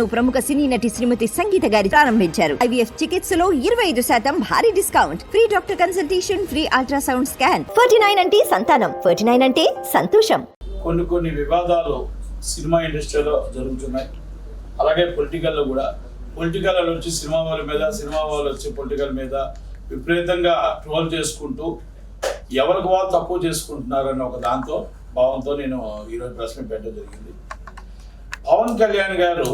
ప్రముఖ సినీ నటి శ్రీమతి సంగీత గారి ప్రారంభించారు. ఐవీఎఫ్ చికిత్సలో ఇరవై ఐదు శాతం భారీ discount. Free doctor consultation free ultrasound scan. Forty nine అంటే సంతానం. ఫర్టీ నైన్ అంటే సంతోషం. కొన్ని కొన్ని వివాదాలు సినిమా ఇండస్ట్రీలో జరుగుతున్నాయి. అలాగే పొలిటికల్లో కూడా. పొలిటికల్ నుంచి వచ్చి సినిమా వాళ్ళ మీద సినిమా వాళ్ళు వచ్చి పొలిటికల్ మీద విపరీతంగా ట్రోల్ చేసుకుంటూ ఎవరికి వాళ్ళు తక్కువ చేసుకుంటున్నారన్న ఒక దాంతో భావంతో నేను ఈరోజు ప్రశ్న పెట్టడం జరిగింది. పవన్ కళ్యాణ్ గారు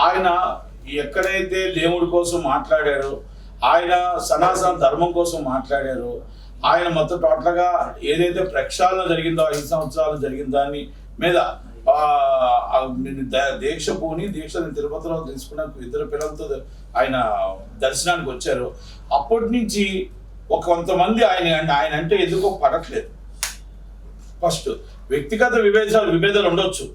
ఆయన ఎక్కడైతే దేవుడి కోసం మాట్లాడారో ఆయన సనాతన ధర్మం కోసం మాట్లాడారో ఆయన మొత్తం టోటల్గా ఏదైతే ప్రక్షాళన జరిగిందో ఐదు సంవత్సరాలు జరిగిన దాన్ని మీద ద- దీక్ష పోని దీక్ష తిరుపతిలో తీసుకున్న ఇద్దరు పిల్లలతో ఆయన దర్శనానికి వచ్చారు. అప్పటి నుంచి ఒక కొంతమంది ఆయన ఆయన అంటే ఎందుకో పడట్లేదు. ఫస్ట్ వ్యక్తిగత విభేదాలు విభేదాలు ఉండొచ్చు.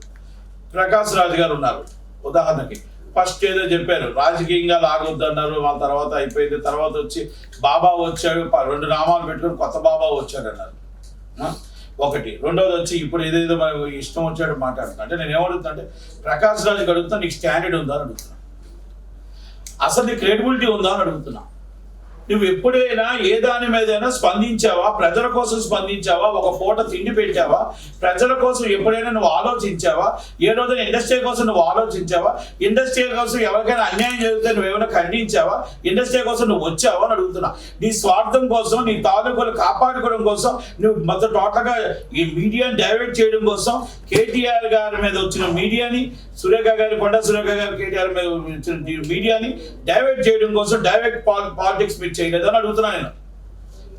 ప్రకాష్ రాజు గారు ఉన్నారు. ఉదాహరణకి ఫస్ట్ ఏదో చెప్పారు రాజకీయంగా లాగొద్దన్నారు వాళ్ళ తర్వాత అయిపోయింది తర్వాత వచ్చి బాబా వచ్చాడు ప- రెండు నామాలు పెట్టుకుని కొత్త బాబా వచ్చాడు అన్నారు. ఒకటి. రెండోది వచ్చి ఇప్పుడు ఏదేదో మనకు ఇష్టం వచ్చాడు మాట్లాడుతున్నా. అంటే నేను ఏమడుగుతున్నా అంటే ప్రకాష్ రాజ్ అడుగుతున్నా నీకు స్టాండర్డ్ ఉందా అని అడుగుతున్నా. అసలు నీ క్రెడిబిలిటీ ఉందా అని అడుగుతున్నా. నువ్వు ఎప్పుడైనా ఏ దాని మీదైనా స్పందించావా? ప్రజల కోసం స్పందించావా? ఒక పూట తిండి పెట్టావా? ప్రజల కోసం ఎప్పుడైనా నువ్వు ఆలోచించావా? ఏ రోజున ఇండస్ట్రీ కోసం నువ్వు ఆలోచించావా? ఇండస్ట్రీ కోసం ఎవరికైనా అన్యాయం జరిగితే నువ్వు ఏమైనా ఖండించావా? ఇండస్ట్రీ కోసం నువ్వు వచ్చావా అని అడుగుతున్నా. నీ స్వార్థం కోసం నీ తాలూకులు కాపాడుకోవడం కోసం నువ్వు మొత్తం టోటల్గా ఈ మీడియాని డైవర్ట్ చేయడం కోసం కేటీఆర్ గారి మీద వచ్చిన మీడియాని సురేఖ గారి కొండ సురేఖ గారి కేటీఆర్ మీద వచ్చిన మీడియాని డైవర్ట్ చేయడం కోసం డైరెక్ట్ పాలిటిక్స్ మీరు చేయలేదు అని అడుగుతున్నాను నేను.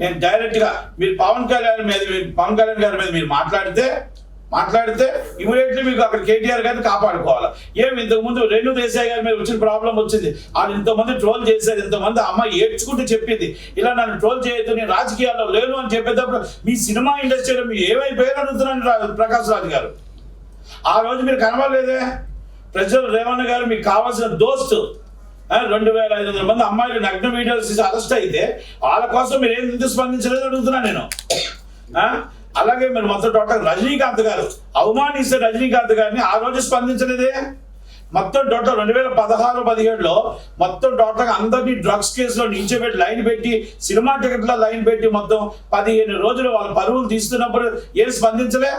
నేను డైరెక్ట్గా మీరు పవన్ కళ్యాణ్ మీద మీరు పవన్ కళ్యాణ్ గారి మీద మీరు మాట్లాడితే మాట్లాడితే ఇమీడియట్లీ మీకు అక్కడ కేటీఆర్ గారిని కాపాడుకోవాలి. ఏమి ఇంతకుముందు రేణు దేశాయ్ గారి మీద వచ్చిన ప్రాబ్లం వచ్చింది. వాళ్ళు ఇంతమంది ట్రోల్ చేశారు ఇంతమంది అమ్మాయి ఏడ్చుకుంటూ చెప్పింది. ఇలా నన్ను ట్రోల్ చేయొద్దు నేను రాజకీయాల్లో లేను అని చెప్పేటప్పుడు మీ సినిమా ఇండస్ట్రీలో మీరు ఏమైపోయారు అడుగుతున్నాను రా- ప్రకాష్ రాజు గారు. ఆ రోజు మీరు కనబడలేదే? ప్రజలు రేవణ్ గారు మీకు కావాల్సిన దోస్తు. రెండు వేల ఐదు వందల మంది అమ్మాయిలు నగ్న వీడియోస్ తీసి అరెస్ట్ అయితే వాళ్ళ కోసం మీరు ఏం ఎందుకు స్పందించలేదు అడుగుతున్నా నేను. అలాగే మీరు మొత్తం టోటల్ రజనీకాంత్ గారు అవమానిస్తే రజనీకాంత్ గారిని ఆ రోజు స్పందించలేదే. మొత్తం టోటల్ రెండు వేల పదహారు పదిహేడులో మొత్తం టోటల్గా అందరినీ డ్రగ్స్ కేసులో నించోబెట్టి లైన్ పెట్టి సినిమా టికెట్ల లైన్ పెట్టి మొత్తం పదిహేను రోజులు వాళ్ళ పరువులు తీస్తున్నప్పుడు ఏం స్పందించలే?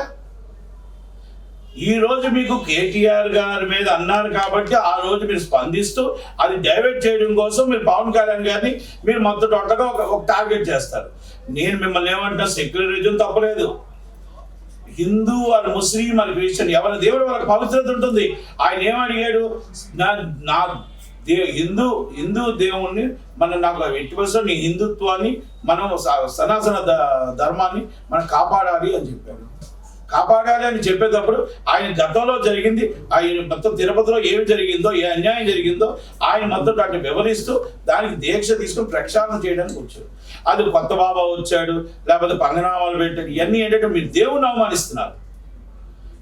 ఈ రోజు మీకు కేటీఆర్ గారి మీద అన్నారు కాబట్టి ఆ రోజు మీరు స్పందిస్తూ అది డైవర్ట్ చేయడం కోసం మీరు పవన్ కళ్యాణ్ గారిని మీరు మొత్తం టోటల్గా ఒక ఒక టార్గెట్ చేస్తారు. నేను మిమ్మల్ని ఏమంటా సెక్యులరిజం తప్పలేదు. హిందూ అని ముస్లిం అని క్రిస్టియన్ ఎవరి దేవుడు వాళ్ళకి పవిత్రత ఉంటుంది. ఆయన ఏమడిగాడు? నా నా దే హిందూ హిందూ దేవుణ్ణి మనం నాకు ఎట్టి పరిస్థితుల్లో నీ హిందుత్వాన్ని మనం సనాతన ధర్మాన్ని మనం కాపాడాలి అని చెప్పాడు. కాపాడాలి అని చెప్పేటప్పుడు ఆయన గతంలో జరిగింది ఆయన మొత్తం తిరుపతిలో ఏమి జరిగిందో ఏ అన్యాయం జరిగిందో ఆయన మొత్తం దాన్ని వివరిస్తూ దానికి దీక్ష తీసుకుని ప్రక్షాళన చేయడానికి వచ్చాడు అది కొత్త బాబా వచ్చాడు లేకపోతే పంగనామాలు పెట్టాడు ఇవన్నీ ఏంటంటే మీరు దేవుని అవమానిస్తున్నారు.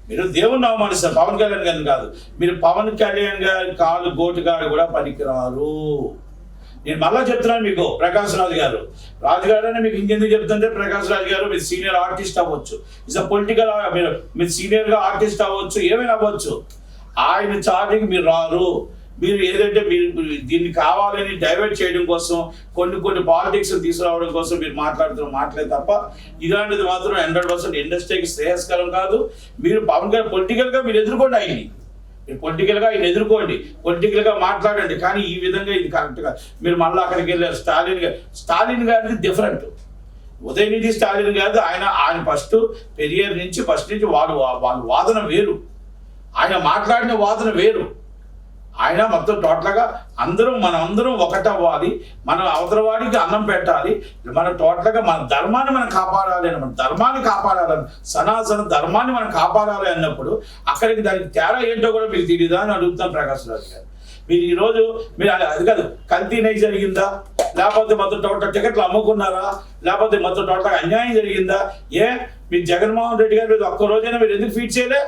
మీరు దేవుణ్ణి అవమానిస్తారు పవన్ కళ్యాణ్ గారిని కాదు. మీరు పవన్ కళ్యాణ్ గారి కాలు గోటుగాడు కూడా పనికిరారు. నేను మళ్ళా చెప్తున్నాను మీకు ప్రకాష్ రాజు గారు. రాజు గారు అని మీకు ఇంకెందుకు చెప్తుంటే ప్రకాశ్ రాజు గారు మీరు సీనియర్ ఆర్టిస్ట్ అవ్వచ్చు. ఇస్ అ పొలిటికల్ మీరు మీరు సీనియర్గా ఆర్టిస్ట్ అవ్వచ్చు ఏమైనా అవ్వచ్చు. ఆయన చార్జింగ్ మీరు రారు. మీరు ఏదంటే మీరు దీన్ని కావాలని డైవర్ట్ చేయడం కోసం కొన్ని కొన్ని పాలిటిక్స్ తీసుకురావడం కోసం మీరు మాట్లాడుతున్న మాటలే తప్ప ఇలాంటిది మాత్రం హండ్రెడ్ పర్సెంట్ ఇండస్ట్రీకి శ్రేయస్కరం కాదు. మీరు పవన్ గారు పొలిటికల్గా మీరు ఎదుర్కొండి ఆయన్ని. పొలిటికల్గా ఆయన ఎదుర్కోండి. పొలిటికల్గా మాట్లాడండి. కానీ ఈ విధంగా ఇది కరెక్ట్గా మీరు మళ్ళీ అక్కడికి వెళ్ళారు. స్టాలిన్ గారు స్టాలిన్ గారిది డిఫరెంట్ ఉదయనిధి స్టాలిన్ గారిది ఆయన ఆయన ఫస్ట్ పెరియర్ నుంచి ఫస్ట్ నుంచి వాళ్ళు వాళ్ళ వాదన వేరు. ఆయన మాట్లాడిన వాదన వేరు. ఆయన మొత్తం టోటల్గా అందరూ మనం అందరం ఒకటవ్వాలి మన అవతలవాడికి అన్నం పెట్టాలి. మన టోటల్గా మన ధర్మాన్ని మనం కాపాడాలి అని మన ధర్మాన్ని కాపాడాలని సనాతన ధర్మాన్ని మనం కాపాడాలి అన్నప్పుడు అక్కడికి దానికి తేడా ఏంటో కూడా మీకు తెలియదా అని అడుగుతాను ప్రకాశ్ రాజు గారు. మీరు ఈరోజు మీరు అది అది కాదు కల్తీ జరిగిందా? లేకపోతే మొత్తం టోటల్ టికెట్లు అమ్ముకున్నారా? లేకపోతే మొత్తం టోటల్గా అన్యాయం జరిగిందా? ఏ? మీరు జగన్మోహన్ రెడ్డి గారి ఒక్క రోజైనా మీరు ఎందుకు ఫీట్ చేయలే?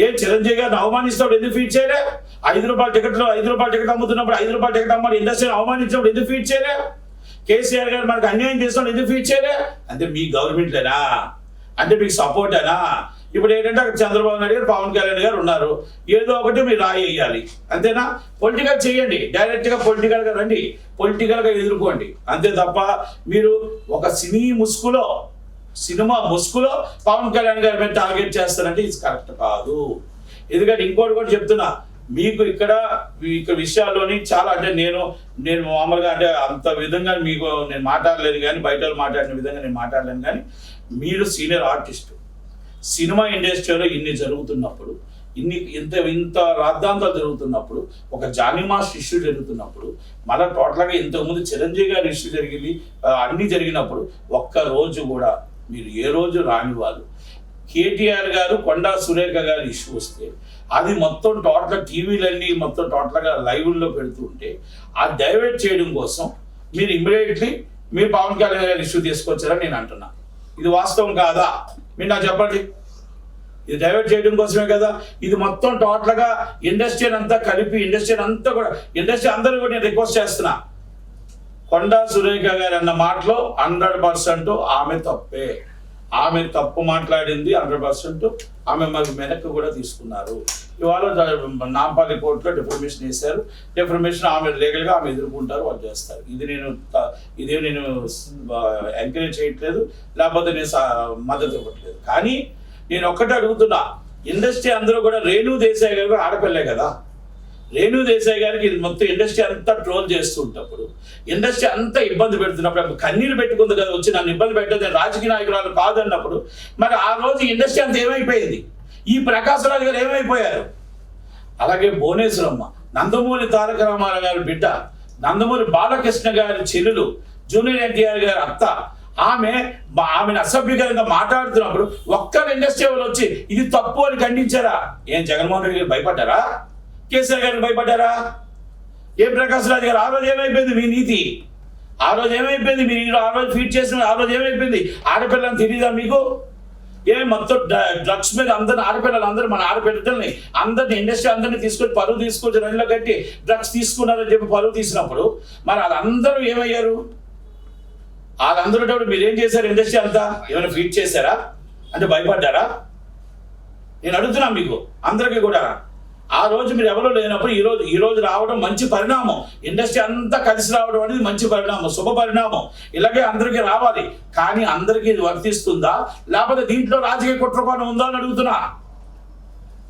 ఏం చిరంజీవి గారిని అవమానిస్తాడు ఎందుకు ఫీట్ చేయలే? ఐదు రూపాయల టికెట్లో ఐదు రూపాయల టికెట్ అమ్ముతున్నప్పుడు ఐదు రూపాయల టికెట్ అమ్మాలి ఇండస్ట్రీని అవమానించినప్పుడు ఎందుకు ఫీట్ చేయలే? కేసీఆర్ గారు మనకు అన్యాయం చేస్తున్నాడు ఎందుకు ఫీట్ చేయలే? అంటే మీ గవర్నమెంట్లేనా? అంటే మీకు సపోర్టేనా? ఇప్పుడు ఏంటంటే అక్కడ చంద్రబాబు నాయుడు గారు పవన్ కళ్యాణ్ గారు ఉన్నారు. ఏదో ఒకటి మీరు రాయి వేయాలి. అంతేనా? పొలిటికల్ చేయండి. డైరెక్ట్గా పొలిటికల్గా రండి. పొలిటికల్గా ఎదుర్కోండి. అంతే తప్ప మీరు ఒక సినీ ముసుగులో సినిమా ముసుగులో పవన్ కళ్యాణ్ గారి మీద టార్గెట్ చేస్తారంటే ఇది కరెక్ట్ కాదు. ఎందుకంటే ఇంకోటి కూడా చెప్తున్నా మీకు ఇక్కడ ఇక్కడ విషయాల్లోని చాలా అంటే నేను నేను మామూలుగా అంటే అంత విధంగా మీకు నేను మాట్లాడలేదు కానీ బయట వాళ్ళు మాట్లాడిన విధంగా నేను మాట్లాడలేను కానీ మీరు సీనియర్ ఆర్టిస్ట్ సినిమా ఇండస్ట్రీలో ఇన్ని జరుగుతున్నప్పుడు ఇన్ని ఇంత ఇంత రాద్ధాంతాలు జరుగుతున్నప్పుడు ఒక జానిమాస్ ఇష్యూ జరుగుతున్నప్పుడు మళ్ళీ టోటల్గా ఇంతకుముందు చిరంజీవి గారి ఇష్యూ జరిగింది అన్నీ అన్ని జరిగినప్పుడు ఒక్క రోజు కూడా మీరు ఏ రోజు రాని వాళ్ళు కేటీఆర్ గారు కొండా సురేఖ గారి ఇష్యూ వస్తే అది మొత్తం టోటల్ టీవీలన్నీ మొత్తం టోటల్గా లైవ్లో పెడుతుంటే ఆ డైవర్ట్ చేయడం కోసం మీరు ఇమ్మీడియట్లీ మీరు పవన్ కళ్యాణ్ గారి ఇష్యూ తీసుకొచ్చారని నేను అంటున్నా. ఇది వాస్తవం కాదా? మీరు నాకు చెప్పండి. ఇది డైవర్ట్ చేయడం కోసమే కదా? ఇది మొత్తం టోటల్గా ఇండస్ట్రీ అంతా కలిపి ఇండస్ట్రీ అంతా కూడా ఇండస్ట్రీ అందరూ కూడా నేను రిక్వెస్ట్ చేస్తున్నా. కొండా సురేఖ గారు అన్న మాటలో హండ్రెడ్ పర్సెంట్ ఆమె తప్పే. ఆమె తప్పు మాట్లాడింది హండ్రెడ్ పర్సెంట్. ఆమె మరి వెనక్కి కూడా తీసుకున్నారు. ఇవాళ నాంపాలి నాంపల్లి కోర్టులో డిఫర్మేషన్ వేశారు. డిఫర్మేషన్ ఆమె లీగల్గా ఆమె ఎదుర్కొంటారు వాళ్ళు చేస్తారు. ఇది నేను ఇది నేను ఎంకరేజ్ చేయట్లేదు. లేకపోతే నేను మద్దతు ఇవ్వట్లేదు. కానీ నేను ఒక్కటే అడుగుతున్నా. ఇండస్ట్రీ అందరూ కూడా రేణు దేశాయ్ గారు ఆడపిల్లే కదా. రేణు దేశాయ్ గారికి ఇది మొత్తం ఇండస్ట్రీ అంతా ట్రోల్ చేస్తుంటప్పుడు ఇండస్ట్రీ అంతా ఇబ్బంది పెడుతున్నప్పుడు కన్నీరు పెట్టుకుంది కదా వచ్చి నన్ను ఇబ్బంది పెట్టదు రాజకీయ నాయకురాలు కాదన్నప్పుడు మరి ఆ రోజు ఇండస్ట్రీ అంతా ఏమైపోయింది? ఈ ప్రకాశరాజు గారు ఏమైపోయారు? అలాగే భువనేశ్వరమ్మ నందమూరి తారక రామారావు గారి బిడ్డ నందమూరి బాలకృష్ణ గారి చెల్లెలు జూనియర్ ఎన్టీఆర్ గారి అత్త ఆమె ఆమెను అసభ్యకరంగా మాట్లాడుతున్నప్పుడు ఒక్కరు ఇండస్ట్రీ వాళ్ళు వచ్చి ఇది తప్పు అని ఖండించారా? ఏం జగన్మోహన్ రెడ్డి గారు భయపడ్డారా? కేసీఆర్ గారిని భయపడ్డారా? ఏ ప్రకాశ్ రాజు గారు ఆ రోజు ఏమైపోయింది మీ నీతి? ఆ రోజు ఏమైపోయింది మీరు ఆ రోజు ఫీట్ చేసిన ఆ రోజు ఏమైపోయింది? ఆడపిల్లని తెలియదా మీకు? ఏ మొత్తం డ్రగ్స్ మీద అందరిని ఆడపిల్లలు అందరూ మన ఆడపిల్లల్ని అందరిని ఇండస్ట్రీ అందరిని తీసుకొని పరువు తీసుకొచ్చి రైల్లో కట్టి డ్రగ్స్ తీసుకున్నారని చెప్పి పరువు తీసినప్పుడు మరి వాళ్ళందరూ ఏమయ్యారు? వాళ్ళందరూ ఉన్నప్పుడు మీరు ఏం చేశారు ఇండస్ట్రీ అంతా? ఏమైనా ఫీట్ చేశారా? అంటే భయపడ్డారా? నేను అడుగుతున్నా మీకు అందరికీ కూడా. ఆ రోజు మీరు ఎవరో లేనప్పుడు ఈ రోజు ఈ రోజు రావడం మంచి పరిణామం. ఇండస్ట్రీ అంతా కలిసి రావడం అనేది మంచి పరిణామం శుభ పరిణామం. ఇలాగే అందరికీ రావాలి. కానీ అందరికీ ఇది వర్తిస్తుందా? లేకపోతే దీంట్లో రాజకీయ కుట్రకోణం ఉందా అని అడుగుతున్నా.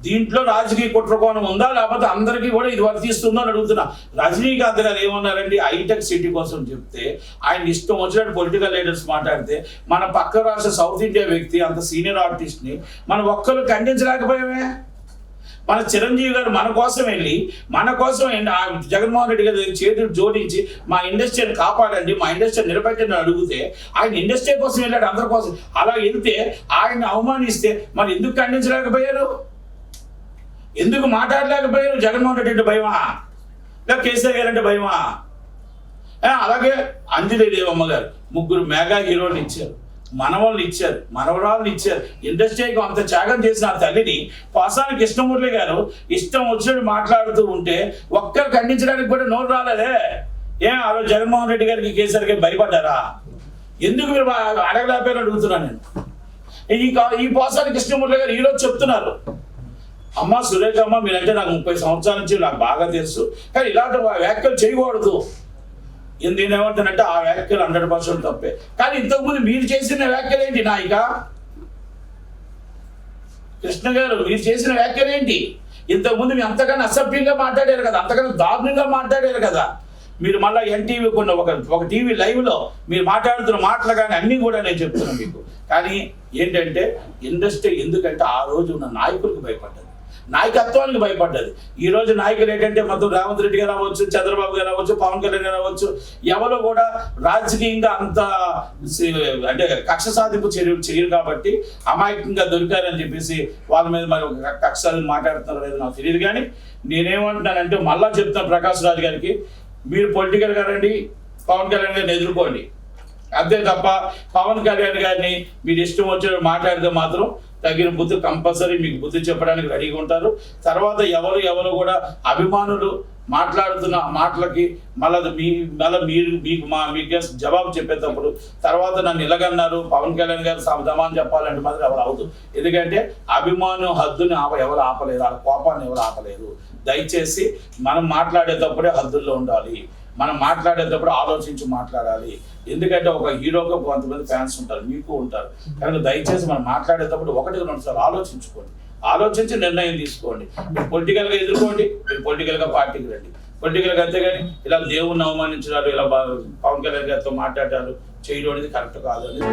దీంట్లో రాజకీయ కుట్రకోణం ఉందా? లేకపోతే అందరికీ కూడా ఇది వర్తిస్తుందో అని అడుగుతున్నా. రజనీకాంత్ గారు ఏమన్నారండి హైటెక్ సిటీ కోసం చెప్తే ఆయన ఇష్టం వచ్చినట్టు పొలిటికల్ లీడర్స్ మాట్లాడితే మన పక్క రాష్ట్ర సౌత్ ఇండియా వ్యక్తి అంత సీనియర్ ఆర్టిస్ట్ని మనం ఒక్కరు ఖండించలేకపోయామే. మన చిరంజీవి గారు మన కోసం వెళ్ళి మన కోసం వెళ్ళి ఆ జగన్మోహన్ రెడ్డి గారు చేతులు జోడించి మా ఇండస్ట్రీని కాపాడండి మా ఇండస్ట్రీ నిలబెట్టండి అడిగితే ఆయన ఇండస్ట్రీ కోసం వెళ్ళాడు అందరి కోసం. అలా వెళ్తే ఆయన అవమానిస్తే మరి ఎందుకు ఖండించలేకపోయారు? ఎందుకు మాట్లాడలేకపోయారు జగన్మోహన్ రెడ్డి అంటే భయమా? లేదా కేసీఆర్ గారు అంటే భయమా? అలాగే అంజలి దేవమ్మ గారు ముగ్గురు మెగా హీరోలు ఇచ్చారు. మనవాళ్ళు ఇచ్చారు మనవరాళ్ళు ఇచ్చారు. ఇండస్ట్రీకి అంత త్యాగం చేసిన ఆ తల్లిని పాసాని కృష్ణమూర్తి గారు ఇష్టం వచ్చినట్టు మాట్లాడుతూ ఉంటే ఒక్కరు ఖండించడానికి కూడా నోరు రాలేదే. ఏం ఆ రోజు జగన్మోహన్ రెడ్డి గారికి కేసీఆర్ గారికి భయపడ్డారా? ఎందుకు మీరు అడగలేకపోయారు అడుగుతున్నాను నేను. ఈ ఈ పోసాని కృష్ణమూర్తి గారు ఈరోజు చెప్తున్నారు. అమ్మ సురేఖమ్మ మీరంటే నాకు ముప్పై సంవత్సరాల నుంచి నాకు బాగా తెలుసు. కానీ ఇలాంటి వ్యాఖ్యలు చేయకూడదు. నేను ఏమంటానంటే ఆ వ్యాఖ్యలు హండ్రెడ్ పర్సెంట్ తప్పే. కానీ ఇంతకుముందు మీరు చేసిన వ్యాఖ్యలు ఏంటి నాయిక? కృష్ణ గారు మీరు చేసిన వ్యాఖ్యలు ఏంటి? ఇంతకుముందు మీరు అంతకన్నా అసభ్యంగా మాట్లాడారు కదా అంతకన్నా దారుణంగా మాట్లాడారు కదా. మీరు మళ్ళీ ఎన్టీవీ కొన్ని ఒక ఒక టీవీ లైవ్లో మీరు మాట్లాడుతున్న మాటలు కానీ అన్నీ కూడా నేను చెప్తున్నాను మీకు. కానీ ఏంటంటే ఇండస్ట్రీ ఎందుకంటే ఆ రోజు ఉన్న నాయకులకు భయపడ్డది. నాయకత్వానికి భయపడ్డది. ఈ రోజు నాయకులు ఏంటంటే మొత్తం రేవంత్ రెడ్డి గారు అవ్వచ్చు చంద్రబాబు గారు అవ్వచ్చు పవన్ కళ్యాణ్ గారు అవ్వచ్చు ఎవరు కూడా రాజకీయంగా అంత అంటే కక్ష సాధింపు చర్యలు చేయరు కాబట్టి అమాయకంగా దొరికారని చెప్పేసి వాళ్ళ మీద మరి ఒక కక్ష సాధింపు మాట్లాడుతున్నారో లేదో నాకు తెలియదు కానీ నేనేమంటున్నానంటే మళ్ళా చెప్తాను ప్రకాష్ రాజు గారికి మీరు పొలిటికల్గా రండి పవన్ కళ్యాణ్ గారిని ఎదుర్కోండి. అంతే తప్ప పవన్ కళ్యాణ్ గారిని మీరు ఇష్టం వచ్చినట్టు మాట్లాడితే మాత్రం తగిన బుద్ధి కంపల్సరీ మీకు బుద్ధి చెప్పడానికి రెడీగా ఉంటారు. తర్వాత ఎవరు ఎవరు కూడా అభిమానులు మాట్లాడుతున్న మాటలకి మళ్ళీ మీ మళ్ళీ మీరు మీకు మా మీకు జవాబు చెప్పేటప్పుడు తర్వాత నన్ను ఇలాగన్నారు పవన్ కళ్యాణ్ గారు సమాధానం చెప్పాలంటే మాత్రం ఎవరు అవుతుంది ఎందుకంటే అభిమానం హద్దుని ఆప ఎవరు ఆపలేరు ఆ కోపాన్ని ఎవరు ఆపలేరు దయచేసి మనం మాట్లాడేటప్పుడే హద్దుల్లో ఉండాలి. మనం మాట్లాడేటప్పుడు ఆలోచించి మాట్లాడాలి. ఎందుకంటే ఒక హీరోగా కొంతమంది ఫ్యాన్స్ ఉంటారు మీకు ఉంటారు. కనుక దయచేసి మనం మాట్లాడేటప్పుడు ఒకటి రెండు సార్లు ఆలోచించుకోండి. ఆలోచించి నిర్ణయం తీసుకోండి. మీరు పొలిటికల్గా ఎదుర్కోండి మీరు పొలిటికల్గా పార్టీకి రండి. పొలిటికల్గా అంతేగాని ఇలా దేవుణ్ణి అవమానించినారు ఇలా పవన్ కళ్యాణ్ గారితో మాట్లాడారు చేయడం అనేది కరెక్ట్ కాదు అనేది